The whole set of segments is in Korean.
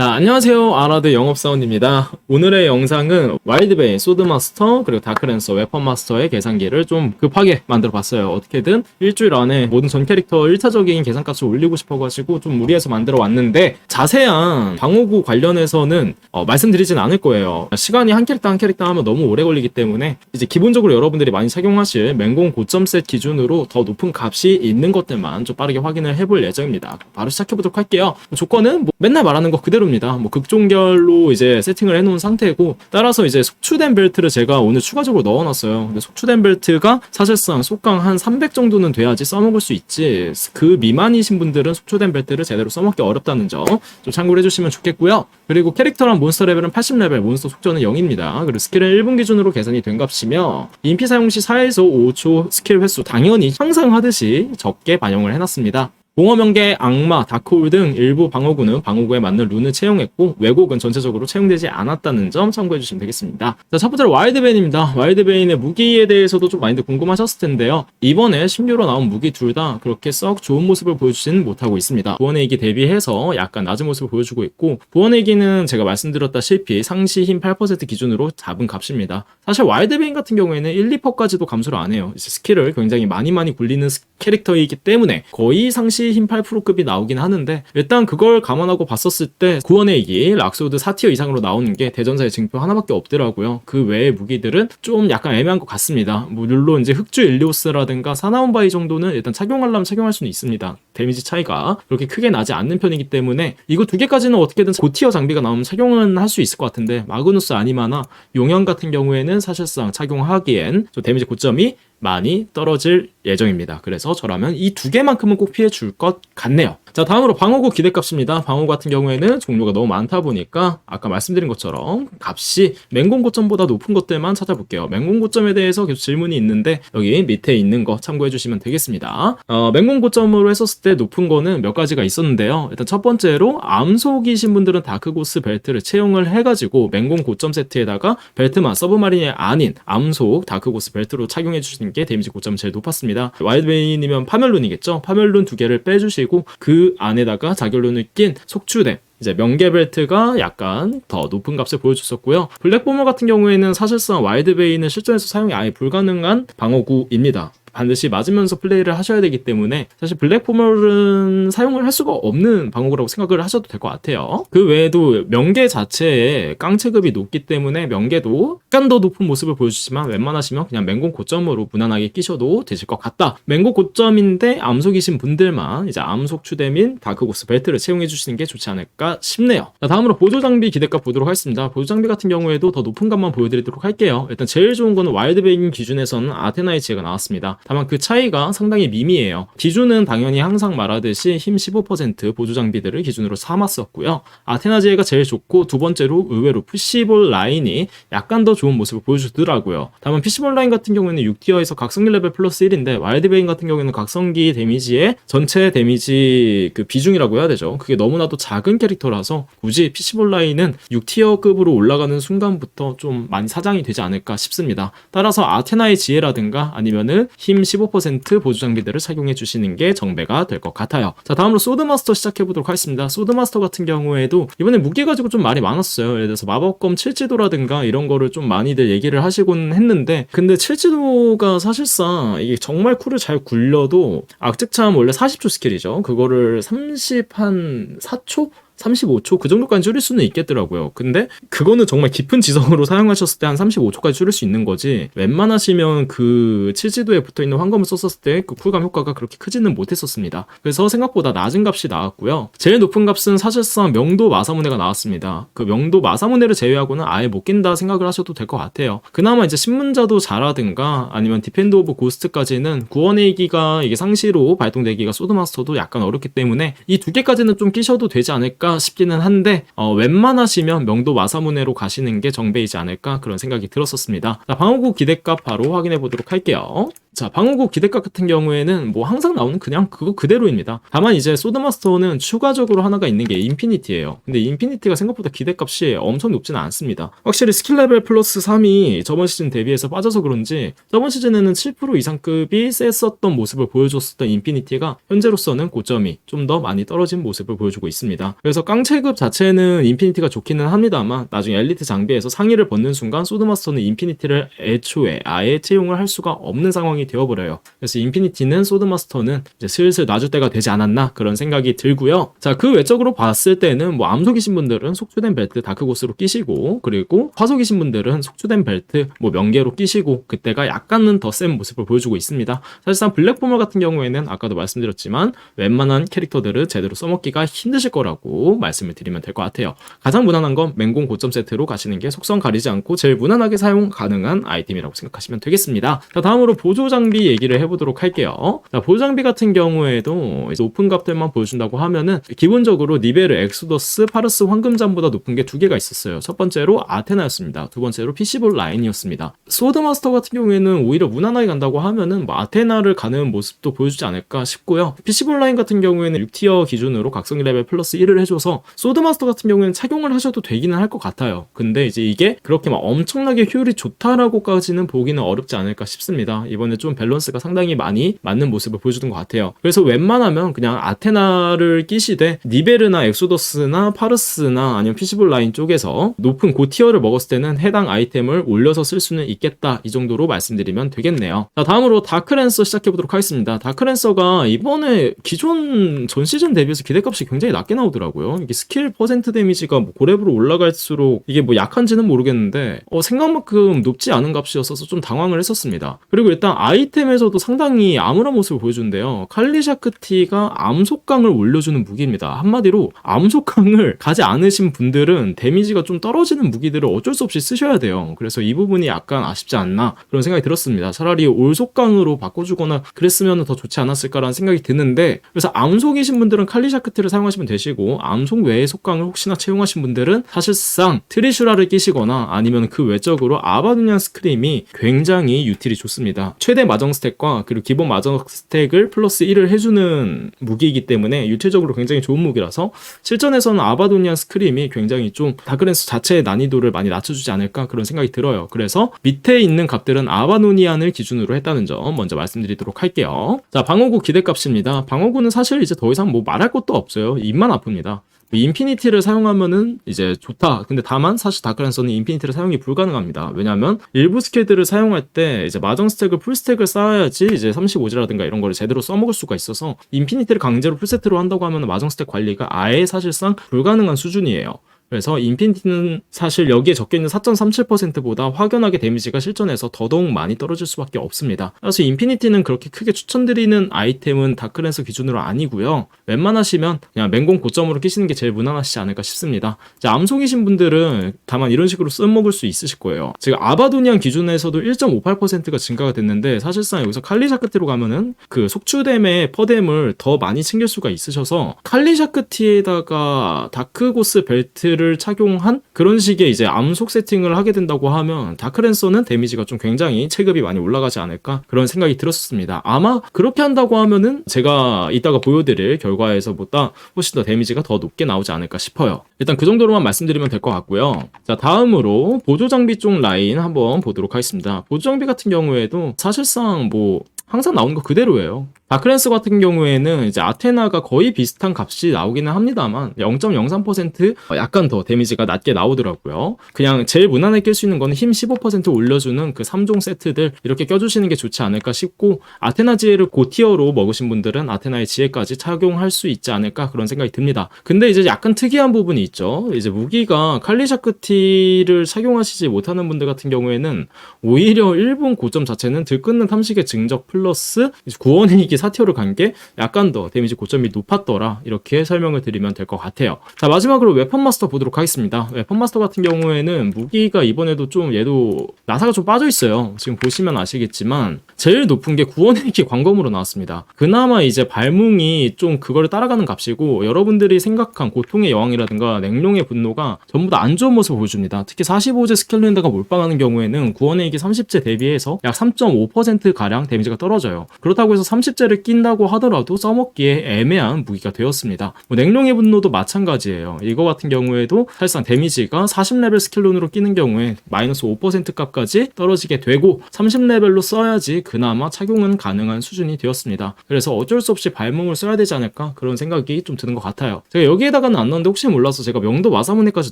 자, 안녕하세요. 아라드 영업사원입니다. 오늘의 영상은 와일드베이, 소드마스터, 그리고 다크랜서, 웨펀마스터의 계산기를 좀 급하게 만들어 봤어요. 어떻게든 일주일 안에 모든 전 캐릭터 1차적인 계산값을 올리고 싶어가지고 좀 무리해서 만들어 왔는데 자세한 방어구 관련해서는 어, 말씀드리진 않을 거예요. 시간이 한 캐릭터 한 캐릭터 하면 너무 오래 걸리기 때문에 이제 기본적으로 여러분들이 많이 착용하실 맹공 고점 셋 기준으로 더 높은 값이 있는 것들만 좀 빠르게 확인을 해볼 예정입니다. 바로 시작해보도록 할게요. 조건은 뭐 맨날 말하는 거 그대로 입니다. 뭐 극종결로 이제 세팅을 해놓은 상태고 따라서 이제 속추된 벨트를 제가 오늘 추가적으로 넣어놨어요. 근데 속추된 벨트가 사실상 속강 한 300 정도는 돼야지 써먹을 수 있지 그 미만이신 분들은 속추된 벨트를 제대로 써먹기 어렵다는 점 좀 참고를 해주시면 좋겠고요. 그리고 캐릭터랑 몬스터 레벨은 80레벨, 몬스터 속전은 0입니다. 그리고 스킬은 1분 기준으로 계산이 된 값이며 인피 사용 시 4에서 5초 스킬 횟수 당연히 항상 하듯이 적게 반영을 해놨습니다. 공허명계, 악마, 다크홀 등 일부 방어구는 방어구에 맞는 룬을 채용했고 왜곡은 전체적으로 채용되지 않았다는 점 참고해 주시면 되겠습니다. 자, 첫 번째로 와일드베인입니다. 와일드베인의 무기에 대해서도 좀 많이들 궁금하셨을 텐데요. 이번에 신규로 나온 무기 둘 다 그렇게 썩 좋은 모습을 보여주지는 못하고 있습니다. 부원의기 대비해서 약간 낮은 모습을 보여주고 있고 부원의기는 제가 말씀드렸다시피 상시 힘 8% 기준으로 잡은 값입니다. 사실 와일드베인 같은 경우에는 1, 2%까지도 감소를 안 해요. 스킬을 굉장히 많이 많이 굴리는 스- 캐릭터이기 때문에 거의 상시 힘 8%급이 나오긴 하는데 일단 그걸 감안하고 봤었을 때 구원의 이기 락소드 4티어 이상으로 나오는 게 대전사의 증표 하나밖에 없더라고요. 그 외의 무기들은 좀 약간 애매한 것 같습니다. 뭐 물론 이제 흑주 일리오스라든가 사나운바이 정도는 일단 착용하려면 착용할 수는 있습니다. 데미지 차이가 그렇게 크게 나지 않는 편이기 때문에 이거 두 개까지는 어떻게든 고티어 장비가 나오면 착용은 할 수 있을 것 같은데 마그누스 아니마나 용현 같은 경우에는 사실상 착용하기엔 좀 데미지 고점이 많이 떨어질 예정입니다. 그래서 저라면 이 두 개만큼은 꼭 피해 줄 것 같네요. 자, 다음으로 방어구 기대값입니다. 방어구 같은 경우에는 종류가 너무 많다 보니까 아까 말씀드린 것처럼 값이 맹공 고점보다 높은 것들만 찾아볼게요. 맹공 고점에 대해서 계속 질문이 있는데 여기 밑에 있는 거 참고해 주시면 되겠습니다. 어, 맹공 고점으로 했었을 때 높은 거는 몇 가지가 있었는데요. 일단 첫 번째로 암속이신 분들은 다크고스 벨트를 채용을 해가지고 맹공 고점 세트에다가 벨트만 서브마린이 아닌 암속 다크고스 벨트로 착용해 주시는 게 데미지 고점 제일 높았습니다. 와일드베인이면 파멸룬이겠죠? 파멸룬 두 개를 빼주시고 그 안에다가 자결룬을 낀 속추댐 이제 명계 벨트가 약간 더 높은 값을 보여줬었고요. 블랙보머 같은 경우에는 사실상 와일드베이는 실전에서 사용이 아예 불가능한 방어구입니다. 반드시 맞으면서 플레이를 하셔야 되기 때문에 사실 블랙포멀은 사용을 할 수가 없는 방어구라고 생각을 하셔도 될 것 같아요. 그 외에도 명계 자체에 깡체급이 높기 때문에 명계도 약간 더 높은 모습을 보여주지만 웬만하시면 그냥 맹공 고점으로 무난하게 끼셔도 되실 것 같다. 맹공 고점인데 암속이신 분들만 이제 암속 추대민 다크고스 벨트를 채용해 주시는 게 좋지 않을까 싶네요. 자, 다음으로 보조 장비 기대값 보도록 하겠습니다. 보조 장비 같은 경우에도 더 높은 값만 보여드리도록 할게요. 일단 제일 좋은 거는 와일드베인 기준에서는 아테나의 지혜가 나왔습니다. 다만 그 차이가 상당히 미미해요. 기준은 당연히 항상 말하듯이 힘 15% 보조 장비들을 기준으로 삼았었고요. 아테나 지혜가 제일 좋고 두 번째로 의외로 푸시볼 라인이 약간 더 좋은 모습을 보여주더라고요. 다만 푸시볼 라인 같은 경우에는 6티어에서 각성기 레벨 플러스 1인데 와일드베인 같은 경우에는 각성기 데미지의 전체 데미지 그 비중이라고 해야 되죠. 그게 너무나도 작은 캐릭터라서 굳이 푸시볼 라인은 6티어급으로 올라가는 순간부터 좀 많이 사장이 되지 않을까 싶습니다. 따라서 아테나의 지혜라든가 아니면은 힘15% 보조 장비들을 착용해 주시는 게 정배가 될 것 같아요. 자, 다음으로 소드마스터 시작해 보도록 하겠습니다. 소드마스터 같은 경우에도 이번에 무기 가지고 좀 말이 많았어요. 예를 들어서 마법검 칠지도라든가 이런 거를 좀 많이들 얘기를 하시곤 했는데 근데 칠지도가 사실상 이게 정말 쿨을 잘 굴려도 악특참 원래 40초 스킬이죠. 그거를 30 한 4초 35초 그 정도까지 줄일 수는 있겠더라고요. 근데 그거는 정말 깊은 지성으로 사용하셨을 때 한 35초까지 줄일 수 있는 거지. 웬만하시면 그 칠지도에 붙어 있는 황검을 썼었을 때 그 쿨감 효과가 그렇게 크지는 못했었습니다. 그래서 생각보다 낮은 값이 나왔고요. 제일 높은 값은 사실상 명도 마사무네가 나왔습니다. 그 명도 마사무네를 제외하고는 아예 못 낀다 생각을 하셔도 될 것 같아요. 그나마 이제 신문자도 잘하든가 아니면 디펜드 오브 고스트까지는 구원의 기가 이게 상시로 발동되기가 소드마스터도 약간 어렵기 때문에 이 두 개까지는 좀 끼셔도 되지 않을까 싶기는 한데 어, 웬만하시면 명도 마사무네로 가시는 게 정배이지 않을까 그런 생각이 들었었습니다. 자, 방어구 기대값 바로 확인해 보도록 할게요. 자, 방어구 기대값 같은 경우에는 뭐 항상 나오는 그냥 그거 그대로입니다. 다만 이제 소드마스터는 추가적으로 하나가 있는 게 인피니티예요. 근데 인피니티가 생각보다 기대값이 엄청 높지는 않습니다. 확실히 스킬 레벨 플러스 3이 저번 시즌 대비해서 빠져서 그런지 저번 시즌에는 7% 이상급이 셌었던 모습을 보여줬었던 인피니티가 현재로서는 고점이 좀 더 많이 떨어진 모습을 보여주고 있습니다. 그래서 깡체급 자체는 인피니티가 좋기는 합니다만 나중에 엘리트 장비에서 상위를 벗는 순간 소드마스터는 인피니티를 애초에 아예 채용을 할 수가 없는 상황이 되어버려요. 그래서 인피니티는 소드마스터는 이제 슬슬 놔줄 때가 되지 않았나 그런 생각이 들고요. 자, 그 외적으로 봤을 때는 뭐 암속이신 분들은 속주된 벨트 다크고스로 끼시고 그리고 화속이신 분들은 속주된 벨트 뭐 명계로 끼시고 그때가 약간은 더 센 모습을 보여주고 있습니다. 사실상 블랙포멀 같은 경우에는 아까도 말씀드렸지만 웬만한 캐릭터들을 제대로 써먹기가 힘드실 거라고 말씀을 드리면 될 것 같아요. 가장 무난한 건 맹공 고점 세트로 가시는 게 속성 가리지 않고 제일 무난하게 사용 가능한 아이템이라고 생각하시면 되겠습니다. 자, 다음으로 보조 장비 얘기를 해보도록 할게요. 자, 보조 장비 같은 경우에도 높은 값들만 보여준다고 하면은 기본적으로 니베르, 엑소더스, 파르스, 황금잠보다 높은 게 두 개가 있었어요. 첫 번째로 아테나였습니다. 두 번째로 PC볼 라인이었습니다. 소드마스터 같은 경우에는 오히려 무난하게 간다고 하면은 뭐 아테나를 가는 모습도 보여주지 않을까 싶고요. PC볼 라인 같은 경우에는 6티어 기준으로 각성기 레벨 플러스 1을 해줘서 소드마스터 같은 경우에는 착용을 하셔도 되기는 할 것 같아요. 근데 이제 이게 그렇게 막 엄청나게 효율이 좋다라고까지는 보기는 어렵지 않을까 싶습니다. 이번에 좀 밸런스가 상당히 많이 맞는 모습을 보여주는 것 같아요. 그래서 웬만하면 그냥 아테나를 끼시되 니베르나 엑소더스나 파르스나 아니면 피시볼 라인 쪽에서 높은 고티어를 먹었을 때는 해당 아이템을 올려서 쓸 수는 있겠다. 이 정도로 말씀드리면 되겠네요. 자, 다음으로 다크랜서 시작해 보도록 하겠습니다. 다크랜서가 이번에 기존 전 시즌 대비해서 기대값이 굉장히 낮게 나오더라고요. 이게 스킬 퍼센트 데미지가 뭐 고렙으로 올라갈수록 이게 뭐 약한지는 모르겠는데 어, 생각만큼 높지 않은 값이었어서 좀 당황을 했었습니다. 그리고 일단 아이템에서도 상당히 암울한 모습을 보여준대요. 칼리샤크티가 암속강을 올려주는 무기입니다. 한마디로 암속강을 가지 않으신 분들은 데미지가 좀 떨어지는 무기들을 어쩔 수 없이 쓰셔야 돼요. 그래서 이 부분이 약간 아쉽지 않나 그런 생각이 들었습니다. 차라리 올속강으로 바꿔주거나 그랬으면 더 좋지 않았을까라는 생각이 드는데 그래서 암속이신 분들은 칼리샤크티를 사용하시면 되시고 암속 외의 속강을 혹시나 채용하신 분들은 사실상 트리슈라를 끼시거나 아니면 그 외적으로 아바두니안 스크림이 굉장히 유틸이 좋습니다. 최대 마정 스택과 그리고 기본 마정 스택을 플러스 1을 해주는 무기이기 때문에 유틸적으로 굉장히 좋은 무기라서 실전에서는 아바도니안 스크림이 굉장히 좀 다크랜스 자체의 난이도를 많이 낮춰주지 않을까 그런 생각이 들어요. 그래서 밑에 있는 값들은 아바노니안을 기준으로 했다는 점 먼저 말씀드리도록 할게요. 자, 방어구 기대값입니다. 방어구는 사실 이제 더 이상 뭐 말할 것도 없어요. 입만 아픕니다. 인피니티를 사용하면은 이제 좋다. 근데 다만 사실 다크랜서는 인피니티를 사용이 불가능합니다. 왜냐하면 일부 스킬들을 사용할 때 이제 마정 스택을 풀 스택을 쌓아야지 이제 35지라든가 이런 거를 제대로 써먹을 수가 있어서 인피니티를 강제로 풀세트로 한다고 하면 마정 스택 관리가 아예 사실상 불가능한 수준이에요. 그래서 인피니티는 사실 여기에 적혀 있는 4.37%보다 확연하게 데미지가 실전에서 더더욱 많이 떨어질 수밖에 없습니다. 그래서 인피니티는 그렇게 크게 추천드리는 아이템은 다크랜서 기준으로 아니고요. 웬만하시면 그냥 맹공 고점으로 끼시는 게 제일 무난하시지 않을까 싶습니다. 이제 암속이신 분들은 다만 이런 식으로 써먹을 수 있으실 거예요. 지금 아바도니안 기준에서도 1.58%가 증가가 됐는데 사실상 여기서 칼리샤크티로 가면은 그 속추댐의 퍼뎀을 더 많이 챙길 수가 있으셔서 칼리샤크티에다가 다크고스 벨트를 착용한 그런 식의 이제 암속 세팅을 하게 된다고 하면 다크랜서는 데미지가 좀 굉장히 체급이 많이 올라가지 않을까 그런 생각이 들었습니다. 아마 그렇게 한다고 하면은 제가 이따가 보여드릴 결과에서보다 훨씬 더 데미지가 더 높게 나오지 않을까 싶어요. 일단 그 정도로만 말씀드리면 될 것 같고요. 자 다음으로 보조 장비 쪽 라인 한번 보도록 하겠습니다. 보조 장비 같은 경우에도 사실상 뭐 항상 나오는 거 그대로예요. 다크랜스 같은 경우에는 이제 아테나가 거의 비슷한 값이 나오기는 합니다만 0.03% 약간 더 데미지가 낮게 나오더라고요. 그냥 제일 무난하게 낄 수 있는 거는 힘 15% 올려주는 그 3종 세트들 이렇게 껴주시는 게 좋지 않을까 싶고 아테나 지혜를 고티어로 먹으신 분들은 아테나의 지혜까지 착용할 수 있지 않을까 그런 생각이 듭니다. 근데 이제 약간 특이한 부분이 있죠. 이제 무기가 칼리샤크티를 착용하시지 못하는 분들 같은 경우에는 오히려 일본 고점 자체는 들끓는 탐식의 증적 플러스 플러스 구원의 이기 사티어를 간게 약간 더 데미지 고점이 높았더라 이렇게 설명을 드리면 될 것 같아요. 자 마지막으로 웨펀 마스터 보도록 하겠습니다. 웨펀 마스터 같은 경우에는 무기가 이번에도 좀 얘도 나사가 좀 빠져 있어요. 지금 보시면 아시겠지만 제일 높은 게 구원의 이기 광검으로 나왔습니다. 그나마 이제 발뭉이 좀 그거를 따라가는 값이고 여러분들이 생각한 고통의 여왕이라든가 냉룡의 분노가 전부 다 안 좋은 모습을 보여줍니다. 특히 45제 스켈린더가 몰빵하는 경우에는 구원의 이기 30제 대비해서 약 3.5% 가량 데미지가 떨어 져요. 그렇다고 해서 30제를 낀다고 하더라도 써먹기에 애매한 무기가 되었습니다. 뭐 냉룡의 분노도 마찬가지예요. 이거 같은 경우에도 사실상 데미지가 40레벨 스킬론으로 끼는 경우에 마이너스 5% 값까지 떨어지게 되고 30레벨로 써야지 그나마 착용은 가능한 수준이 되었습니다. 그래서 어쩔 수 없이 발몽을 써야 되지 않을까 그런 생각이 좀 드는 것 같아요. 제가 여기에다가는 안 넣었는데 혹시 몰라서 제가 명도 마사무네까지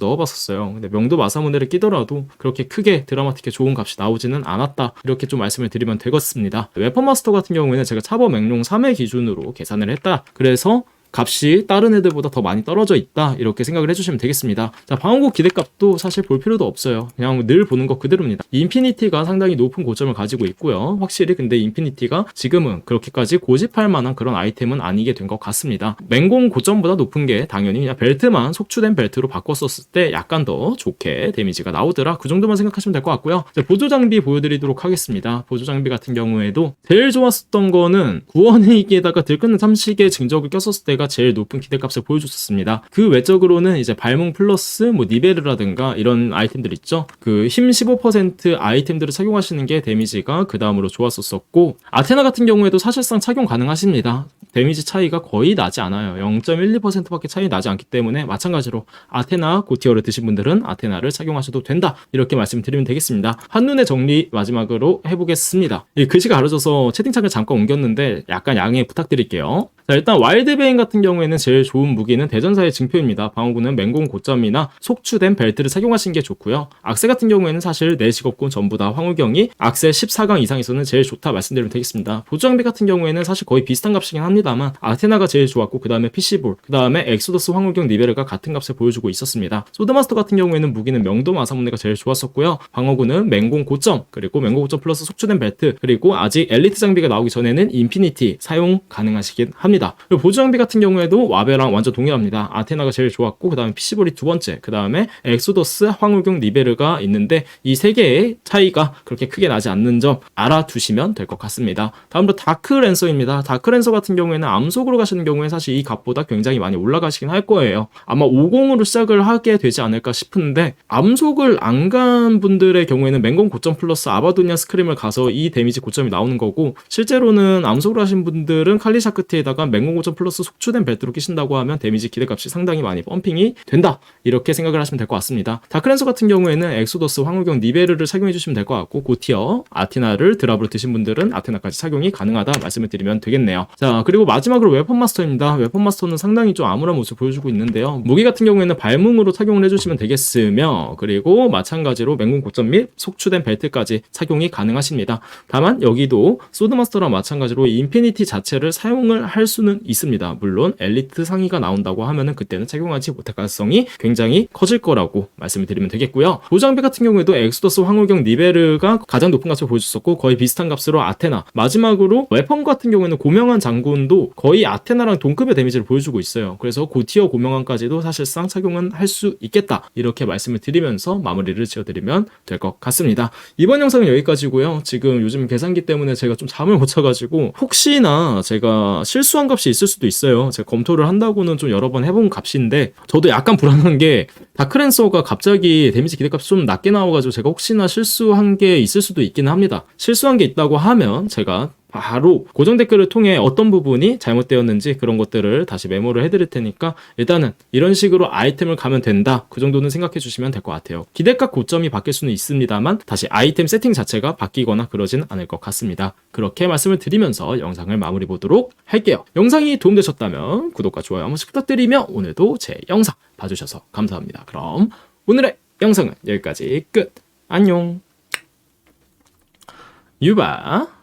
넣어봤었어요. 근데 명도 마사무네를 끼더라도 그렇게 크게 드라마틱해 좋은 값이 나오지는 않았다. 이렇게 좀 말씀을 드리면 되겠습니다. 웨펀 마스터 같은 경우에는 제가 차버 맹룡 3회 기준으로 계산을 했다. 그래서 값이 다른 애들보다 더 많이 떨어져 있다. 이렇게 생각을 해주시면 되겠습니다. 자 방어구 기대값도 사실 볼 필요도 없어요. 그냥 늘 보는 것 그대로입니다. 인피니티가 상당히 높은 고점을 가지고 있고요. 확실히 근데 인피니티가 지금은 그렇게까지 고집할 만한 그런 아이템은 아니게 된 것 같습니다. 맹공 고점보다 높은 게 당연히 그냥 벨트만 속추된 벨트로 바꿨었을 때 약간 더 좋게 데미지가 나오더라. 그 정도만 생각하시면 될 것 같고요. 자, 보조 장비 보여드리도록 하겠습니다. 보조 장비 같은 경우에도 제일 좋았었던 거는 구원의기에다가 들끓는 삼식의 증적을 꼈었을 때가 제일 높은 기대값을 보여줬었습니다. 그 외적으로는 이제 발몽 플러스 뭐 니베르라든가 이런 아이템들 있죠. 그 힘 15% 아이템들을 착용하시는 게 데미지가 그 다음으로 좋았었었고 아테나 같은 경우에도 사실상 착용 가능하십니다. 데미지 차이가 거의 나지 않아요. 0.12%밖에 차이 나지 않기 때문에 마찬가지로 아테나 고티어를 드신 분들은 아테나를 착용하셔도 된다. 이렇게 말씀드리면 되겠습니다. 한눈에 정리 마지막으로 해보겠습니다. 이 글씨가 가려져서 채팅창을 잠깐 옮겼는데 약간 양해 부탁드릴게요. 자, 일단 와일드베인 같은 경우에는 제일 좋은 무기는 대전사의 증표입니다. 방어구는 맹공 고점이나 속추된 벨트를 착용하시는 게 좋고요. 악세 같은 경우에는 사실 내 직업군 전부 다 황우경이 악세 14강 이상에서는 제일 좋다 말씀드리면 되겠습니다. 보조장비 같은 경우에는 사실 거의 비슷한 값이긴 합니다 만 아테나가 제일 좋았고 그 다음에 PC볼, 그 다음에 엑소더스 황우경 니베르가 같은 값을 보여주고 있었습니다. 소드마스터 같은 경우에는 무기는 명도 마사무네가 제일 좋았었고요. 방어구는 맹공 고점, 그리고 맹공 고점 플러스 속추된 벨트, 그리고 아직 엘리트 장비가 나오기 전에는 인피니티 사용 가능하시긴 합니다. 보조 장비 같은 경우에도 와베랑 완전 동일합니다. 아테나가 제일 좋았고 그 다음에 PC볼이 두 번째, 그 다음에 엑소더스, 황우경, 리베르가 있는데 이 세 개의 차이가 그렇게 크게 나지 않는 점 알아두시면 될 것 같습니다. 다음으로 다크 랜서입니다. 다크 랜서 같은 경우 에는 암속으로 가시는 경우에 사실 이 값보다 굉장히 많이 올라가시긴 할 거예요. 아마 50으로 시작을 하게 되지 않을까 싶은데 암속을 안 간 분들의 경우에는 맹공 고점 플러스 아바도니아 스크림을 가서 이 데미지 고점이 나오는 거고 실제로는 암속으로 하신 분들은 칼리샤크트에다가 맹공 고점 플러스 속추된 벨트로 끼신다고 하면 데미지 기대값이 상당히 많이 펌핑이 된다 이렇게 생각을 하시면 될 것 같습니다. 다크랜서 같은 경우에는 엑소더스, 황우경, 니베르를 착용해 주시면 될 것 같고 고티어 아테나를 드랍으로 드신 분들은 아테나까지 착용이 가능하다 말씀을 드리면 되겠네요. 자 그리고 마지막으로 웨펀 마스터입니다. 웨펀 마스터는 상당히 좀 암울한 모습을 보여주고 있는데요. 무기 같은 경우에는 발뭉으로 착용을 해주시면 되겠으며 그리고 마찬가지로 맹공 고점 및 속추된 벨트까지 착용이 가능하십니다. 다만 여기도 소드마스터랑 마찬가지로 인피니티 자체를 사용을 할 수는 있습니다. 물론 엘리트 상위가 나온다고 하면은 그때는 착용하지 못할 가능성이 굉장히 커질 거라고 말씀을 드리면 되겠고요. 보장비 같은 경우에도 엑소더스, 황우경, 니베르가 가장 높은 값을 보여줬었고 거의 비슷한 값으로 아테나 마지막으로 웨펀 같은 경우에는 고명한 장군 도 거의 아테나랑 동급의 데미지를 보여주고 있어요. 그래서 고티어 고명한까지도 사실상 착용은 할 수 있겠다 이렇게 말씀을 드리면서 마무리를 지어드리면 될 것 같습니다. 이번 영상은 여기까지고요. 지금 요즘 계산기 때문에 제가 좀 잠을 못 자가지고 혹시나 제가 실수한 값이 있을 수도 있어요. 제가 검토를 한다고는 좀 여러 번 해본 값인데 저도 약간 불안한 게 다크랜서가 갑자기 데미지 기대값이 좀 낮게 나와가지고 제가 혹시나 실수한 게 있을 수도 있기는 합니다. 실수한 게 있다고 하면 제가 바로 고정 댓글을 통해 어떤 부분이 잘못되었는지 그런 것들을 다시 메모를 해드릴 테니까 일단은 이런 식으로 아이템을 가면 된다. 그 정도는 생각해 주시면 될 것 같아요. 기대값 고점이 바뀔 수는 있습니다만 다시 아이템 세팅 자체가 바뀌거나 그러진 않을 것 같습니다. 그렇게 말씀을 드리면서 영상을 마무리 보도록 할게요. 영상이 도움되셨다면 구독과 좋아요 한 번씩 부탁드리며 오늘도 제 영상 봐주셔서 감사합니다. 그럼 오늘의 영상은 여기까지. 끝. 안녕. 유바